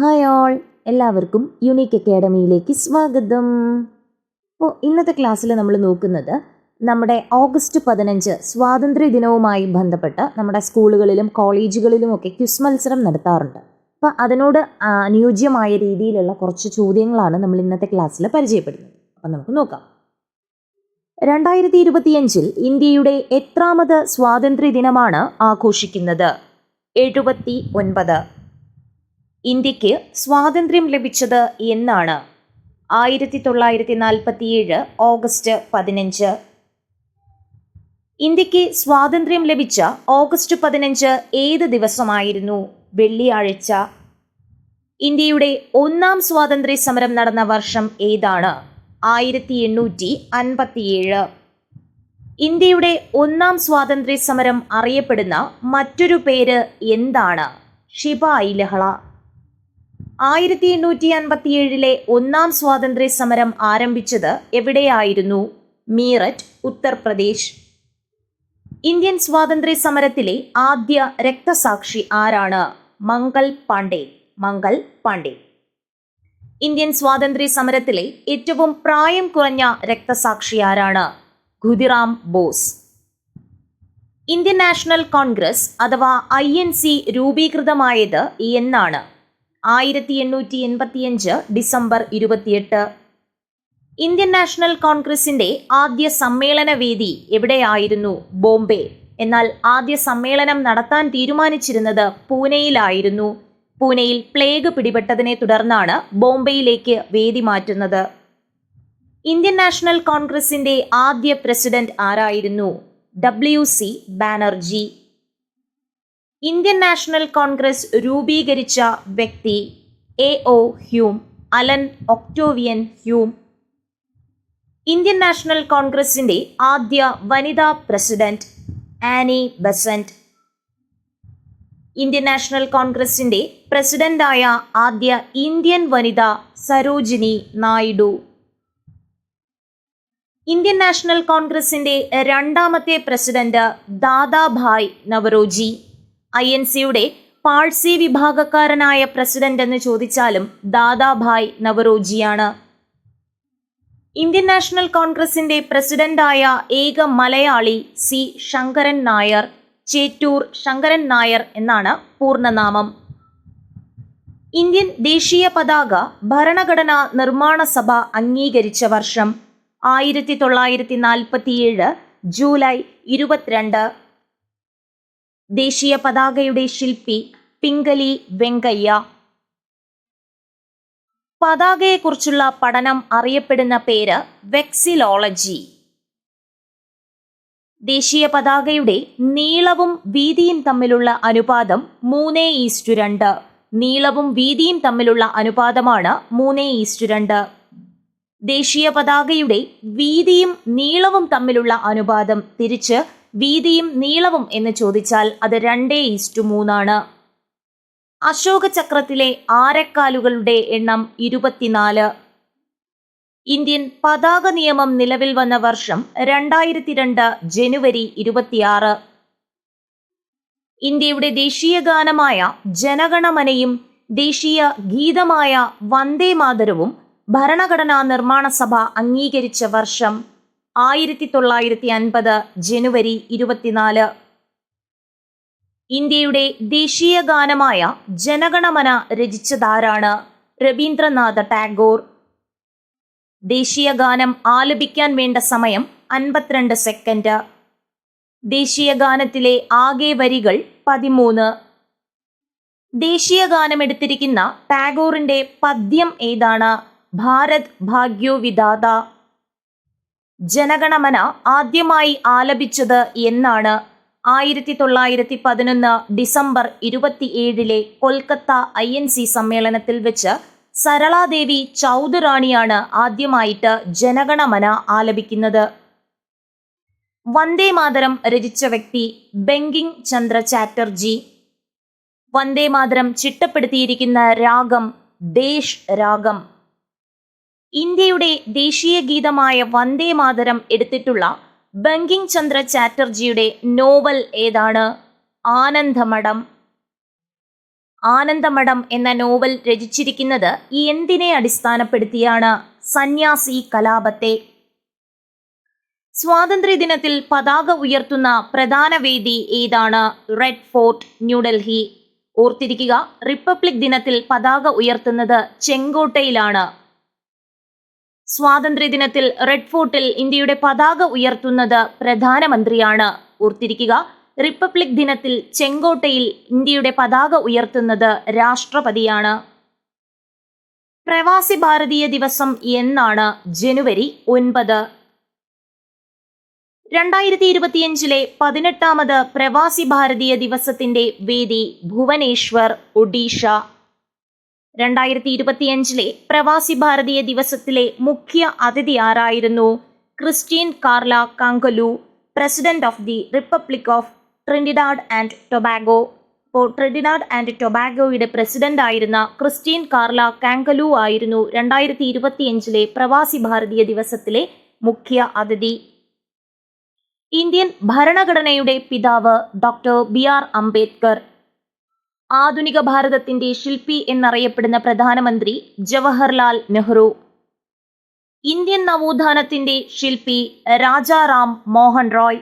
Hi all എല്ലാവർക്കും unique അക്കാഡമിയിലേക്ക് സ്വാഗതം. അപ്പോൾ ഇന്നത്തെ ക്ലാസ്സിൽ നമ്മൾ നോക്കുന്നത് നമ്മുടെ ഓഗസ്റ്റ് പതിനഞ്ച് സ്വാതന്ത്ര്യ ദിനവുമായി ബന്ധപ്പെട്ട് നമ്മുടെ സ്കൂളുകളിലും കോളേജുകളിലും ഒക്കെ ക്വിസ് മത്സരം നടത്താറുണ്ട്. അപ്പോൾ അതിനോട് അനുയോജ്യമായ രീതിയിലുള്ള കുറച്ച് ചോദ്യങ്ങളാണ് നമ്മൾ ഇന്നത്തെ ക്ലാസ്സിൽ പരിചയപ്പെടുന്നത്. അപ്പം നമുക്ക് നോക്കാം. രണ്ടായിരത്തി ഇരുപത്തിയഞ്ചിൽ ഇന്ത്യയുടെ എത്രാമത് സ്വാതന്ത്ര്യ ദിനമാണ് ആഘോഷിക്കുന്നത്? എഴുപത്തി ഒൻപത് ഇന്ത്യയ്ക്ക് സ്വാതന്ത്ര്യം ലഭിച്ചത് എന്നാണ്. ആയിരത്തി തൊള്ളായിരത്തി നാൽപ്പത്തിയേഴ് ഓഗസ്റ്റ് പതിനഞ്ച്. ഇന്ത്യയ്ക്ക് സ്വാതന്ത്ര്യം ലഭിച്ച ഓഗസ്റ്റ് പതിനഞ്ച് ഏത് ദിവസമായിരുന്നു? വെള്ളിയാഴ്ച. ഇന്ത്യയുടെ ഒന്നാം സ്വാതന്ത്ര്യ സമരം നടന്ന വർഷം ഏതാണ്? ആയിരത്തി എണ്ണൂറ്റി അൻപത്തിയേഴ് ഇന്ത്യയുടെ ഒന്നാം സ്വാതന്ത്ര്യ സമരം അറിയപ്പെടുന്ന മറ്റൊരു പേര് എന്താണ്? ഷിബായി ലഹള ആയിരത്തി എണ്ണൂറ്റി അൻപത്തിയേഴിലെ ഒന്നാം സ്വാതന്ത്ര്യ സമരം ആരംഭിച്ചത് എവിടെയായിരുന്നു? മീററ്റ് ഉത്തർപ്രദേശ്. ഇന്ത്യൻ സ്വാതന്ത്ര്യ സമരത്തിലെ ആദ്യ രക്തസാക്ഷി ആരാണ്? മംഗൾ പാണ്ഡെ. മംഗൾ പാണ്ഡെ. ഇന്ത്യൻ സ്വാതന്ത്ര്യ സമരത്തിലെ ഏറ്റവും പ്രായം കുറഞ്ഞ രക്തസാക്ഷി ആരാണ്? Khudiram Bose. Indian National Congress അഥവാ ഐ എൻ സി രൂപീകൃതമായത് എന്നാണ്. ആയിരത്തി എണ്ണൂറ്റി എൺപത്തിയഞ്ച് ഡിസംബർ ഇരുപത്തിയെട്ട്. ഇന്ത്യൻ നാഷണൽ കോൺഗ്രസിന്റെ ആദ്യ സമ്മേളന വേദി എവിടെയായിരുന്നു? ബോംബെ. എന്നാൽ ആദ്യ സമ്മേളനം നടത്താൻ തീരുമാനിച്ചിരുന്നത് പൂനെയിലായിരുന്നു. പൂനെയിൽ പ്ലേഗ് പിടിപെട്ടതിനെ തുടർന്നാണ് ബോംബെയിലേക്ക് വേദി മാറ്റുന്നത്. ഇന്ത്യൻ നാഷണൽ കോൺഗ്രസിന്റെ ആദ്യ പ്രസിഡന്റ് ആരായിരുന്നു? W C. Banerjee. Indian National Congress രൂപീകരിച്ച വ്യക്തി A O Hume Allan Octavian Hume. Indian National കോൺഗ്രസിന്റെ ആദ്യ വനിതാ president Annie Besant. Indian National കോൺഗ്രസിന്റെ പ്രസിഡന്റായ ആദ്യ ഇന്ത്യൻ വനിത സരോജിനി നായിഡു. ഇന്ത്യൻ നാഷണൽ കോൺഗ്രസിന്റെ രണ്ടാമത്തെ president Dadabhai Naoroji I N സിയുടെ പാഴ്സി വിഭാഗക്കാരനായ പ്രസിഡന്റ് എന്ന് ചോദിച്ചാലും ദാദാഭായ് നവറോജിയാണ് ഇന്ത്യൻ നാഷണൽ കോൺഗ്രസിന്റെ പ്രസിഡന്റായ ഏക മലയാളി സി ശങ്കരൻ നായർ ചേറ്റൂർ ശങ്കരൻ നായർ എന്നാണ് പൂർണനാമം. ഇന്ത്യൻ ദേശീയ പതാക ഭരണഘടനാ നിർമ്മാണ സഭ അംഗീകരിച്ച വർഷം ആയിരത്തി തൊള്ളായിരത്തി നാൽപ്പത്തിയേഴ് ജൂലൈ ഇരുപത്തിരണ്ട്. ദേശീയ പതാകയുടെ ശില്പി പിങ്കലി വെങ്കയ്യ. പതാകയെക്കുറിച്ചുള്ള പഠനം അറിയപ്പെടുന്ന പേര് വെക്സിലോളജി. ദേശീയ പതാകയുടെ നീളവും വീതിയും തമ്മിലുള്ള അനുപാതം മൂന്ന് ഈസ്റ്റു രണ്ട്. നീളവും വീതിയും തമ്മിലുള്ള അനുപാതമാണ് മൂന്ന് ഈസ്റ്റു രണ്ട്. ദേശീയ പതാകയുടെ വീതിയും നീളവും തമ്മിലുള്ള അനുപാതം തിരിച്ച് വീതിയും നീളവും എന്ന് ചോദിച്ചാൽ അത് രണ്ടേ ഈസ്റ്റു മൂന്നാണ്. അശോക ചക്രത്തിലെ ആരക്കാലുകളുടെ എണ്ണം ഇരുപത്തിനാല്. ഇന്ത്യൻ പതാക നിയമം നിലവിൽ വന്ന വർഷം രണ്ടായിരത്തി രണ്ട് ജനുവരി ഇരുപത്തിയാറ്. ഇന്ത്യയുടെ ദേശീയ ഗാനമായ ജനഗണമനയും ദേശീയ ഗീതമായ വന്ദേ മാതരവും ഭരണഘടനാ നിർമ്മാണ സഭ അംഗീകരിച്ച വർഷം ആയിരത്തി തൊള്ളായിരത്തി അൻപത് ജനുവരി ഇരുപത്തിനാല്. ഇന്ത്യയുടെ ദേശീയ ഗാനമായ ജനഗണമന രചിച്ചതാരാണ് രവീന്ദ്രനാഥ ടാഗോർ? ദേശീയ ഗാനം ആലപിക്കാൻ വേണ്ട സമയം അൻപത്തിരണ്ട് സെക്കൻഡ്. ദേശീയ ഗാനത്തിലെ ആകെ വരികൾ പതിമൂന്ന്. ദേശീയ ഗാനം എടുത്തിരിക്കുന്ന ടാഗോറിന്റെ പദ്യം ഏതാണ്? ഭാരത് ഭാഗ്യോ വിധാത ജനഗണമന ആദ്യമായി ആലപിച്ചത് എന്നാണ് ആയിരത്തി തൊള്ളായിരത്തി പതിനൊന്ന് ഡിസംബർ ഇരുപത്തിയേഴിലെ കൊൽക്കത്ത ഐ എൻ സി സമ്മേളനത്തിൽ വെച്ച് സരളാദേവി ചൗധറാണിയാണ് ആദ്യമായിട്ട് ജനഗണമന ആലപിക്കുന്നത്. വന്ദേ മാതരം രചിച്ച വ്യക്തി ബെങ്കിങ് ചന്ദ്ര ചാറ്റർജി. വന്ദേ മാതരം ചിട്ടപ്പെടുത്തിയിരിക്കുന്ന രാഗം ദേശ് രാഗം. ഇന്ത്യയുടെ ദേശീയ ഗീതമായ വന്ദേ മാതരം എടുത്തിട്ടുള്ള ബങ്കിം ചന്ദ്ര ചാറ്റർജിയുടെ നോവൽ ഏതാണ്? ആനന്ദമഠം. ആനന്ദമഠം എന്ന നോവൽ രചിച്ചിരിക്കുന്നത് എന്തിനെ അടിസ്ഥാനപ്പെടുത്തിയാണ്? സന്യാസി കലാപത്തെ. സ്വാതന്ത്ര്യദിനത്തിൽ പതാക ഉയർത്തുന്ന പ്രധാന വേദി ഏതാണ്? റെഡ് ഫോർട്ട് ന്യൂഡൽഹി ഓർത്തിരിക്കുക റിപ്പബ്ലിക് ദിനത്തിൽ പതാക ഉയർത്തുന്നത് ചെങ്കോട്ടയിലാണ്. സ്വാതന്ത്ര്യദിനത്തിൽ റെഡ് ഫോർട്ടിൽ ഇന്ത്യയുടെ പതാക ഉയർത്തുന്നത് പ്രധാനമന്ത്രിയാണ്. ഓർത്തിരിക്കുക റിപ്പബ്ലിക് ദിനത്തിൽ ചെങ്കോട്ടയിൽ ഇന്ത്യയുടെ പതാക ഉയർത്തുന്നത് രാഷ്ട്രപതിയാണ്. പ്രവാസി ഭാരതീയ ദിവസം എന്നാണ് ജനുവരി ഒൻപത്. രണ്ടായിരത്തി ഇരുപത്തിയഞ്ചിലെ പതിനെട്ടാമത് പ്രവാസി ഭാരതീയ ദിവസത്തിന്റെ വേദി ഭുവനേശ്വർ ഒഡീഷ. രണ്ടായിരത്തി ഇരുപത്തിയഞ്ചിലെ പ്രവാസി ഭാരതീയ ദിവസത്തിലെ മുഖ്യ അതിഥി ആരായിരുന്നു? Christine Carla Kangaloo president of the Republic of Trinidad and Tobago. ഇപ്പോൾ ട്രിനിഡാഡ് ആൻഡ് ടൊബാഗോയുടെ പ്രസിഡന്റ് ആയിരുന്ന ക്രിസ്റ്റീൻ കാർല കാങ്കലു ആയിരുന്നു രണ്ടായിരത്തി ഇരുപത്തിയഞ്ചിലെ പ്രവാസി ഭാരതീയ ദിവസത്തിലെ മുഖ്യ അതിഥി. ഇന്ത്യൻ ഭരണഘടനയുടെ പിതാവ് ഡോക്ടർ ബി ആർ അംബേദ്കർ ആധുനിക ഭാരതത്തിന്റെ ശില്പി എന്നറിയപ്പെടുന്ന പ്രധാനമന്ത്രി ജവഹർലാൽ നെഹ്റു. ഇന്ത്യൻ നവോത്ഥാനത്തിന്റെ ശില്പി രാജാറാം മോഹൻ റോയ്.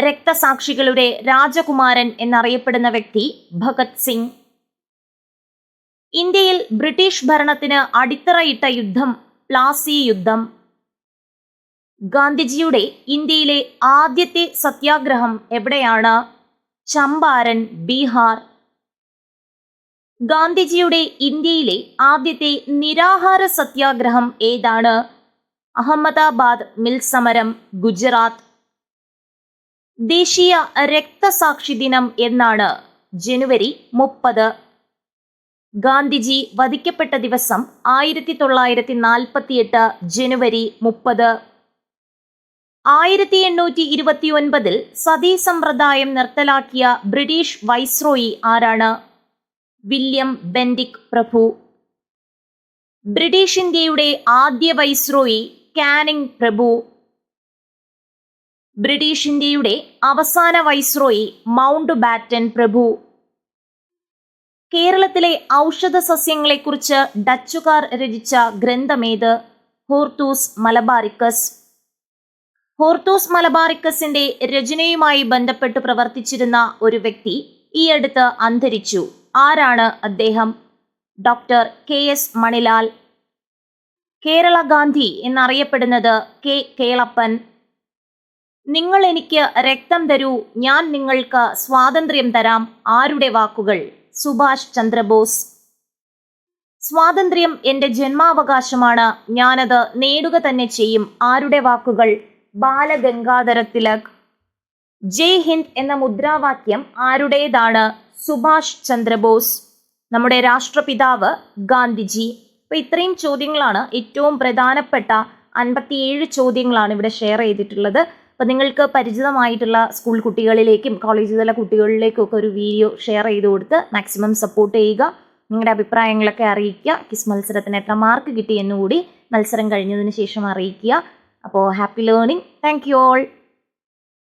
രക്തസാക്ഷികളുടെ രാജകുമാരൻ എന്നറിയപ്പെടുന്ന വ്യക്തി ഭഗത് സിംഗ്. ഇന്ത്യയിൽ ബ്രിട്ടീഷ് ഭരണത്തിന് അടിത്തറയിട്ട യുദ്ധം പ്ലാസി യുദ്ധം. ഗാന്ധിജിയുടെ ഇന്ത്യയിലെ ആദ്യത്തെ സത്യാഗ്രഹം എവിടെയാണ്? ചമ്പാരൻ ബീഹാർ. ഗാന്ധിജിയുടെ ഇന്ത്യയിലെ ആദ്യത്തെ നിരാഹാര സത്യാഗ്രഹം ഏതാണ്? അഹമ്മദാബാദ് മിൽ സമരം ഗുജറാത്ത്. ദേശീയ രക്തസാക്ഷി ദിനം എന്നാണ് ജനുവരി മുപ്പത്. ഗാന്ധിജി വധിക്കപ്പെട്ട ദിവസം ആയിരത്തി തൊള്ളായിരത്തി നാൽപ്പത്തിയെട്ട് ജനുവരി മുപ്പത്. ആയിരത്തി എണ്ണൂറ്റി ഇരുപത്തി ഒൻപതിൽ സതീ സമ്പ്രദായം നിർത്തലാക്കിയ ബ്രിട്ടീഷ് വൈസ്രോയി ആരാണ്? വില്യം ബെൻഡിക് പ്രഭു. ബ്രിട്ടീഷ് ഇന്ത്യയുടെ ആദ്യ വൈസ്രോയി കാനിങ് പ്രഭു. ബ്രിട്ടീഷ് ഇന്ത്യയുടെ അവസാന വൈസ്രോയി മൗണ്ട് ബാറ്റൻ പ്രഭു. കേരളത്തിലെ ഔഷധ സസ്യങ്ങളെക്കുറിച്ച് ഡച്ചുകാർ രചിച്ച ഗ്രന്ഥമേത്? Hortus Malabaricus. ഹോർത്തൂസ് മലബാറിക്കസിന്റെ രചനയുമായി ബന്ധപ്പെട്ട് പ്രവർത്തിച്ചിരുന്ന ഒരു വ്യക്തി ഈ അടുത്ത് അന്തരിച്ചു. ആരാണ് അദ്ദേഹം? Doctor K S Manilal. Kerala Gandhi എന്നറിയപ്പെടുന്നത് കെ കേളപ്പൻ. നിങ്ങൾ എനിക്ക് രക്തം തരൂ ഞാൻ നിങ്ങൾക്ക് സ്വാതന്ത്ര്യം തരാം. ആരുടെ വാക്കുകൾ? സുഭാഷ് ചന്ദ്രബോസ്. സ്വാതന്ത്ര്യം എന്റെ ജന്മാവകാശമാണ്. ഞാനത് നേടുക തന്നെ ചെയ്യും. ആരുടെ വാക്കുകൾ? ബാലഗംഗാധര തിലക് ജയ് ഹിന്ദ് എന്ന മുദ്രാവാക്യം ആരുടേതാണ്? സുഭാഷ് ചന്ദ്രബോസ്. നമ്മുടെ രാഷ്ട്രപിതാവ് ഗാന്ധിജി. അപ്പോൾ ഇത്രയും ചോദ്യങ്ങളാണ് ഏറ്റവും പ്രധാനപ്പെട്ട അൻപത്തിയേഴ് ചോദ്യങ്ങളാണ് ഇവിടെ ഷെയർ ചെയ്തിട്ടുള്ളത്. അപ്പോൾ നിങ്ങൾക്ക് പരിചിതമായിട്ടുള്ള സ്കൂൾ കുട്ടികളിലേക്കും കോളേജ് തല കുട്ടികളിലേക്കും ഒക്കെ ഒരു വീഡിയോ ഷെയർ ചെയ്ത് കൊടുത്ത് മാക്സിമം സപ്പോർട്ട് ചെയ്യുക. നിങ്ങളുടെ അഭിപ്രായങ്ങളൊക്കെ അറിയിക്കുക. കിസ് മത്സരത്തിന് എത്ര മാർക്ക് കിട്ടി എന്നുകൂടി മത്സരം കഴിഞ്ഞതിന് ശേഷം അറിയിക്കുക. അപ്പോൾ happy learning. Thank you all.